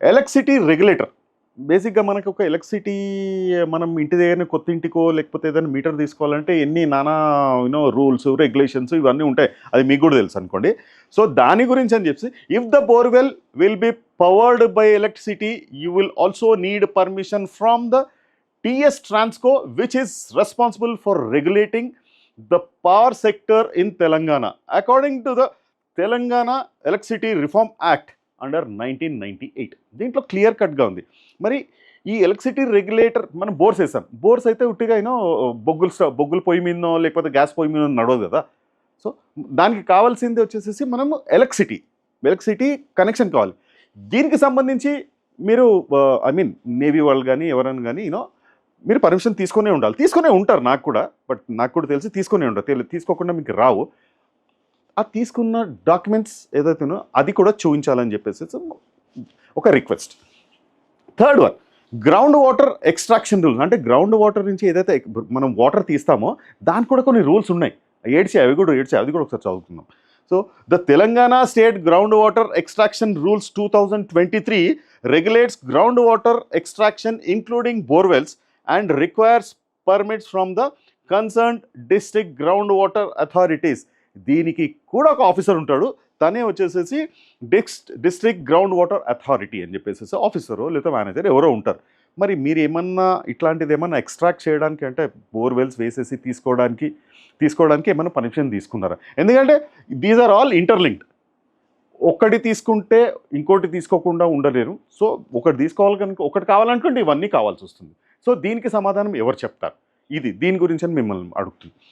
Electricity regulator. బేసిక్గా మనకు ఒక ఎలక్ట్రిసిటీ మనం ఇంటి దగ్గర కొత్త ఇంటికో లేకపోతే ఏదైనా మీటర్ తీసుకోవాలంటే ఎన్ని నానా యూనో రూల్స్ రెగ్యులేషన్స్ ఇవన్నీ ఉంటాయి. అది మీకు కూడా తెలుసు అనుకోండి. సో దాని గురించి అని చెప్పి if the borewell will be powered by electricity you will also need permission from the TS Transco which is responsible for regulating the power sector in Telangana according to the Telangana electricity reform act under nineteen ninety eight. దీంట్లో clear కట్గా ఉంది. మరి ఈ electricity regulator మనం bores వేసాం. Bores అయితే ఉట్టిగా అయినా బొగ్గులు స్టవ్ బొగ్గులు పొయ్యి మీదనో లేకపోతే గ్యాస్ పొయ్యి మీద నడవదు కదా. సో దానికి కావాల్సింది వచ్చేసేసి మనము ఎలక్ట్రిసిటీ ఎలక్ట్రిసిటీ కనెక్షన్ కావాలి. దీనికి సంబంధించి మీరు ఐ మీన్ నేవీ వాళ్ళు కానీ ఎవరైనా కానీ యూనో మీరు పర్మిషన్ తీసుకునే ఉండాలి. తీసుకునే ఉంటారు నాకు కూడా బట్ నాకు కూడా తెలిసి తీసుకునే ఉంటారు. తీసుకోకుండా మీకు రావు. ఆ తీసుకున్న డాక్యుమెంట్స్ ఏదైతేనో అది కూడా చూపించాలని చెప్పేసి ఒక request third one ground water extraction rules అంటే గ్రౌండ్ వాటర్ నుంచి ఏదైతే మనం వాటర్ తీస్తామో దానికి కూడా కొన్ని రూల్స్ ఉన్నాయి. ఏడ్చి అవి కూడా ఏడ్చి అది కూడా ఒకసారి చదువుకుందాం. So the Telangana state ground water extraction rules two thousand twenty three regulates ground water extraction including borewells and requires permits from the concern district ground water authorities దీనికి కూడా ఒక ఆఫీసర్ ఉంటాడు. తనే వచ్చేసేసి dist district ground water authority అని చెప్పేసి officer లేదా manager ఎవరో ఉంటారు. మరి మీరు ఏమన్నా ఇట్లాంటిది ఏమన్నా ఎక్స్ట్రాక్ట్ చేయడానికి అంటే బోర్వెల్స్ వేసేసి తీసుకోవడానికి తీసుకోవడానికి ఏమైనా పర్మిషన్ తీసుకున్నారా? ఎందుకంటే దీస్ ఆర్ ఆల్ ఇంటర్లింక్డ్. ఒక్కటి తీసుకుంటే ఇంకోటి తీసుకోకుండా ఉండలేరు. సో ఒకటి తీసుకోవాలి కనుక ఒకటి కావాలనుకుంటే ఇవన్నీ కావాల్సి వస్తుంది. సో దీనికి సమాధానం ఎవరు చెప్తారు? ఇది దీని గురించి అని మిమ్మల్ని అడుగుతుంది.